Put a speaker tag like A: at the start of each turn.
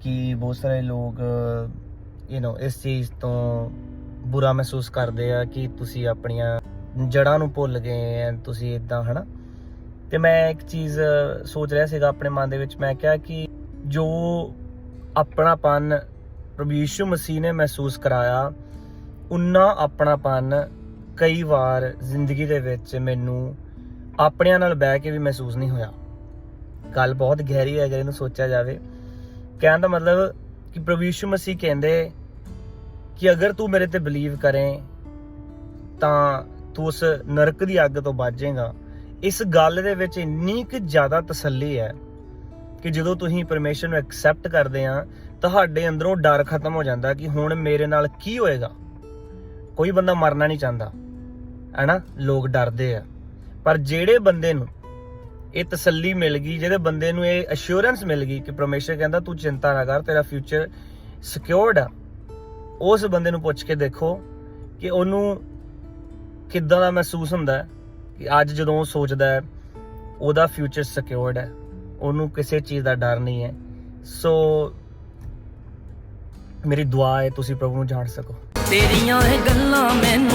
A: ਕਿ ਬਹੁਤ ਸਾਰੇ ਲੋਕ ਯੂ نو ਇਸ ਚੀਜ਼ ਤੋਂ ਬੁਰਾ ਮਹਿਸੂਸ ਕਰਦੇ ਆ ਕਿ ਤੁਸੀਂ ਆਪਣੀਆਂ ਜੜ੍ਹਾਂ ਨੂੰ ਭੁੱਲ ਗਏ ਆ, ਤੁਸੀਂ ਇਦਾਂ ਹਨਾ? ਤੇ ਮੈਂ ਇੱਕ ਚੀਜ਼ ਸੋਚ ਰਿਹਾ ਸੀਗਾ ਆਪਣੇ ਮਨ ਦੇ ਵਿੱਚ, ਮੈਂ ਕਿਹਾ ਕਿ ਜੋ ਆਪਣਾਪਨ ਪ੍ਰਭੂ ਯਿਸੂ ਮਸੀਹ ਨੇ ਮਹਿਸੂਸ ਕਰਾਇਆ ਉਨਾ ਆਪਣਾਪਨ ਕਈ ਵਾਰ ਜ਼ਿੰਦਗੀ ਦੇ ਵਿੱਚ ਮੈਨੂੰ ਆਪਣਿਆਂ ਨਾਲ ਬਹਿ ਕੇ ਵੀ ਮਹਿਸੂਸ ਨਹੀਂ ਹੋਇਆ। ਗੱਲ ਬਹੁਤ ਗਹਿਰੀ ਹੈ, ਅਗਰ ਇਹਨੂੰ ਸੋਚਿਆ ਜਾਵੇ। ਕਹਿਣ ਦਾ ਮਤਲਬ ਕਿ ਪ੍ਰਭੂ ਯਿਸੂ ਮਸੀਹ ਕਹਿੰਦੇ ਕਿ ਅਗਰ ਤੂੰ ਮੇਰੇ ਤੇ ਬਲੀਵ ਕਰੇ, ਤਾਂ ਤੂੰ ਉਸ ਨਰਕ ਦੀ ਅੱਗ ਤੋਂ ਬਚ ਇਸ ਗੱਲ ਦੇ ਵਿੱਚ ਇੰਨੀ ਕਿ ਜ਼ਿਆਦਾ ਤਸੱਲੀ ਹੈ ਕਿ ਜਦੋਂ ਤੁਸੀਂ ਪਰਮੇਸ਼ਰ ਨੂੰ ਐਕਸੈਪਟ ਕਰਦੇ ਆ, ਤੁਹਾਡੇ ਅੰਦਰੋਂ ਡਰ ਖਤਮ ਹੋ ਜਾਂਦਾ ਕਿ ਹੁਣ ਮੇਰੇ ਨਾਲ ਕੀ ਹੋਏਗਾ। ਕੋਈ ਬੰਦਾ ਮਰਨਾ ਨਹੀਂ ਚਾਹੁੰਦਾ, ਹੈਨਾ? ਲੋਕ ਡਰਦੇ ਆ। ਪਰ ਜਿਹੜੇ ਬੰਦੇ ਨੂੰ ਇਹ ਤਸੱਲੀ ਮਿਲ ਗਈ, ਜਿਹਦੇ ਬੰਦੇ ਨੂੰ ਇਹ ਅਸ਼ੋਰੈਂਸ ਮਿਲ ਗਈ ਕਿ ਪਰਮੇਸ਼ਰ ਕਹਿੰਦਾ, ਤੂੰ ਚਿੰਤਾ ਨਾ ਕਰ, ਤੇਰਾ ਫਿਊਚਰ ਸਿਕਿਉਰਡ ਆ। ਉਸ ਬੰਦੇ ਨੂੰ ਪੁੱਛ ਕੇ ਦੇਖੋ ਕਿ ਉਹਨੂੰ ਕਿੱਦਾਂ ਦਾ ਮਹਿਸੂਸ ਹੁੰਦਾ ਹੈ ਕਿ ਅੱਜ ਜਦੋਂ ਉਹ ਸੋਚਦਾ ਹੈ, ਉਹਦਾ ਫਿਊਚਰ ਸਿਕਿਉਰਡ ਹੈ। ਉਹਨੂੰ ਕਿਸੇ ਚੀਜ਼ ਦਾ ਡਰ ਨਹੀਂ ਹੈ। ਸੋ ਮੇਰੀ ਦੁਆ ਹੈ, ਤੁਸੀਂ ਪ੍ਰਭੂ ਨੂੰ ਜਾਣ ਸਕੋ।
B: ਤੇਰੀਆਂ ਇਹ ਗੱਲਾਂ ਮੈਨੂੰ